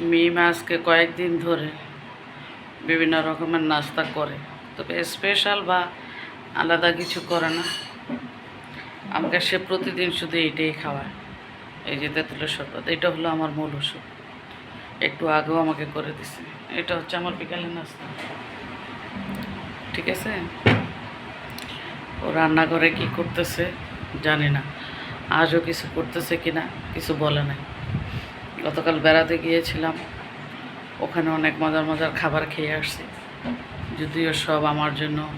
মিম আজকে কয়েকদিন ধরে বিভিন্ন রকমের নাস্তা করে। তবে স্পেশাল বা আলাদা কিছু করে না। আমাকে সে প্রতিদিন শুধু এইটাই খাওয়ায়। এই যে তেঁতুলের শরবত, এটা হলো আমার মূল ওষুধ। একটু আগেও আমাকে করে দিছে। এটা হচ্ছে আমার বিকালের নাস্তা। ঠিক আছে? ও রান্নাঘরে কি করতেছে জানি না। আজও কিছু করতেছে কি না কিছু বলে নাই। গতকাল বেড়াতে গিয়েছিলাম। ওখানে অনেক মজার মজার খাবার খেয়ে আসছি। যদিও সব আমার জন্য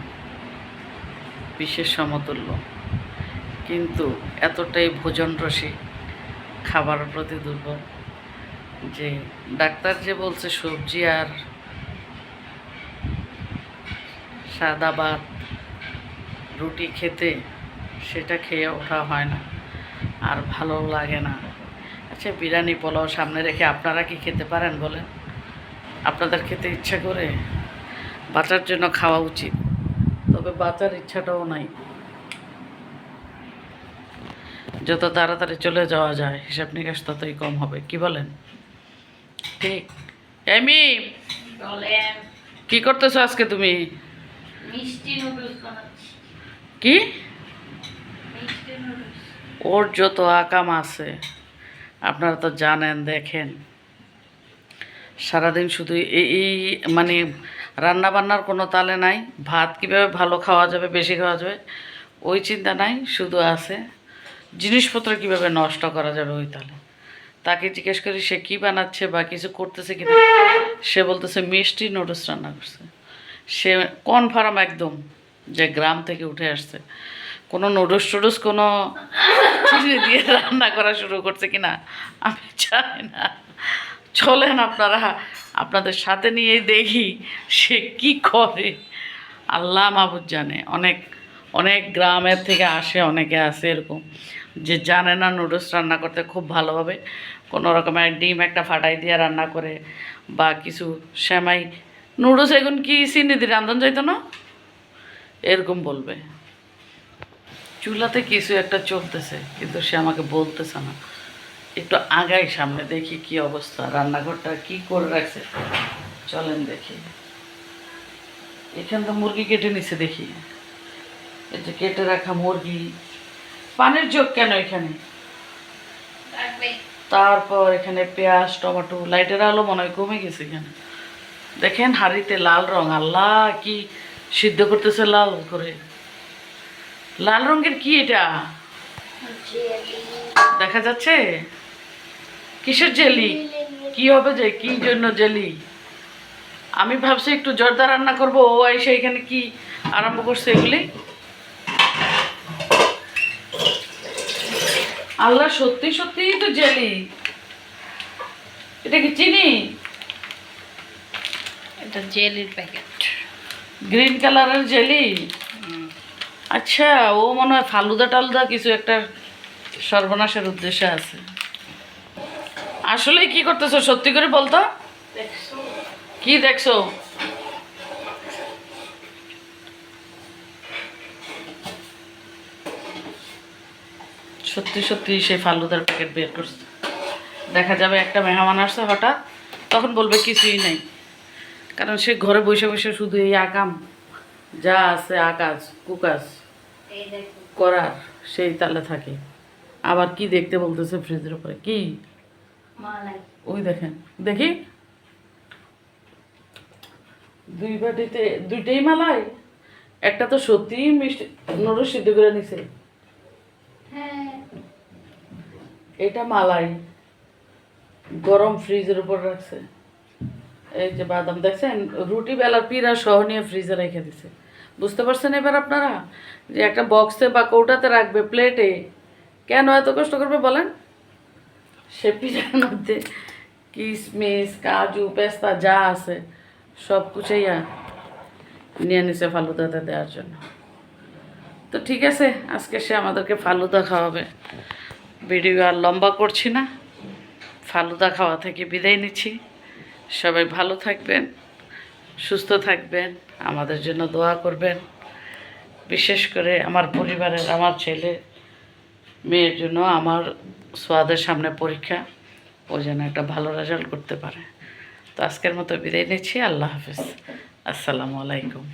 বিশেষ সমতুল্য। কিন্তু এতটাই ভোজন রসিক খাবারের প্রতি দুর্বল যে ডাক্তার যে বলছে, সবজি আর সাদা ভাত, রুটি খেতে সেটা খেয়ে ওঠা হয় না। আর ভালো লাগে না। আচ্ছা বিরিয়ানি পোলাও সামনে রেখে আপনারা কি খেতে পারেন বলেন? আপনাদের খেতে ইচ্ছা করে? বাঁচার জন্য খাওয়া উচিত তবে বাঁচার ইচ্ছাটাও নাই। যত তাড়াতাড়ি চলে যাওয়া যায় হিসাব নিকাশ ততই কম হবে কি বলেন? ঠিক। এমি! কি করতেছো আজকে তুমি? কি? ওর যত আকাম আছে আপনারা তো জানেন, দেখেন। সারাদিন শুধু এই মানে রান্না বান্নার কোনো তালে নাই। ভাত কীভাবে ভালো খাওয়া যাবে, বেশি খাওয়া যাবে, ওই চিন্তা নাই, শুধু আছে জিনিসপত্র কীভাবে নষ্ট করা যাবে ওই তালে। তাকে জিজ্ঞেস করি, সে কী বানাচ্ছে বা কিছু করতেছে কি সে বলতেছে, মিষ্টি নুডলস রান্না করছে। সে কনফার্ম একদম যে গ্রাম থেকে উঠে আসছে। কোনো নুডলস টুডলস কোনো চিনি দিয়ে রান্না করা শুরু করছে কিনা? আমি জানি না। চলেন আপনারা, আপনাদের সাথে নিয়ে দেখি সে কি করে। আল্লাহ মাহবুদ জানে, অনেক অনেক গ্রামের থেকে আসে, অনেকে আসে এরকম, যে জানে না নুডলস রান্না করতে খুব ভালোভাবে। কোনো রকমের ডিম একটা ফাটাই দিয়ে রান্না করে, বা কিছু সেমাই। নুডলস এখন কি চিনি দিয়ে রান্ধন যাইতো না? এরকম বলবে। চুলাতে কিছু একটা চলতেছে কিন্তু সে আমাকে বলতেছে না। একটু আগাই সামনে দেখি কি অবস্থা রান্নাঘরটা কি করে রাখছে। চলেন দেখি। এখান তো মুরগি কেটে নিছে দেখি। এই যে কেটে রাখা মুরগি। পানের যোগ কেন এখানে? তারপর এখানে পেঁয়াজ টমেটো লাইটের আলো মনে হয় কমে গেছে এখানে। দেখেন হাঁড়িতে লাল রং আল্লাহ কি সিদ্ধ করতেছে লাল করে। লাল রঙের কি এটা? দেখা যাচ্ছে? কিসের জেলি? কি হবে যে কি জন্য জেলি? আমি ভাবছি একটু জর্দা রান্না করব ও এসে এখানে কি আরম্ভ করছে এগুলি? আল্লাহ সত্যি সত্যিই তো জেলি। এটা কি চিনি? এটা জেলির প্যাকেট। গ্রিন কালারের জেলি? আচ্ছা ও মনে হয় ফালুদা টালুদা কিছু একটা সর্বনাশের উদ্দেশ্যে আছে। আসলে কি করতেছো? সত্যি করে বলতো? কি দেখছ? সত্যি সত্যি সেই ফালুদার প্যাকেট বের করছে। দেখা যাবে একটা মেহমান আসছে হঠাৎ, তখন বলবে কিছুই নেই। কারণ সে ঘরে বসে বসে শুধু এই আকাম যা আছে আকাশ কুকাশ করার সেই তালে থাকে। আবার কি দেখতে বলতেছে ফ্রিজের উপরে? কি? ওই দেখেন। দেখি। দুই বাটিতে দুইটাই মালাই? একটা তো সত্যিই মিষ্টি নরু সিদ্ধ করে নিছে। হ্যাঁ। এটা মালাই। গরম ফ্রিজের উপর রাখছে। এই যে বাদাম দেখছেন? রুটি বেলার পিরা সহ নিয়ে ফ্রিজে রেখে দিছে। বুঝতে পারছেন এবার আপনারা? যে একটা বক্সে বা কৌটাতে রাখবে প্লেটে কেন এত কষ্ট করবে বলেন? সে পিঠার মধ্যে কিশমিশ কাজু, পেস্তা যা আছে, সব কুচাইয়া নিয়ে নিছে ফালুদাতে দেওয়ার জন্য। তো ঠিক আছে, আজকে সে আমাদেরকে ফালুদা খাওয়াবে। ভিডিও আর লম্বা করছি না। ফালুদা খাওয়া থেকে বিদায় নিচ্ছি। সবাই ভালো থাকবেন। সুস্থ থাকবেন, আমাদের জন্য দোয়া করবেন। বিশেষ করে আমার পরিবারের আমার ছেলে, মেয়ের জন্য আমার সোয়াদের সামনে পরীক্ষা, ও যেন একটা ভালো রেজাল্ট করতে পারে। তো আজকের মতো বিদায় নিচ্ছি, আল্লাহ হাফিজ। আসসালামু আলাইকুম।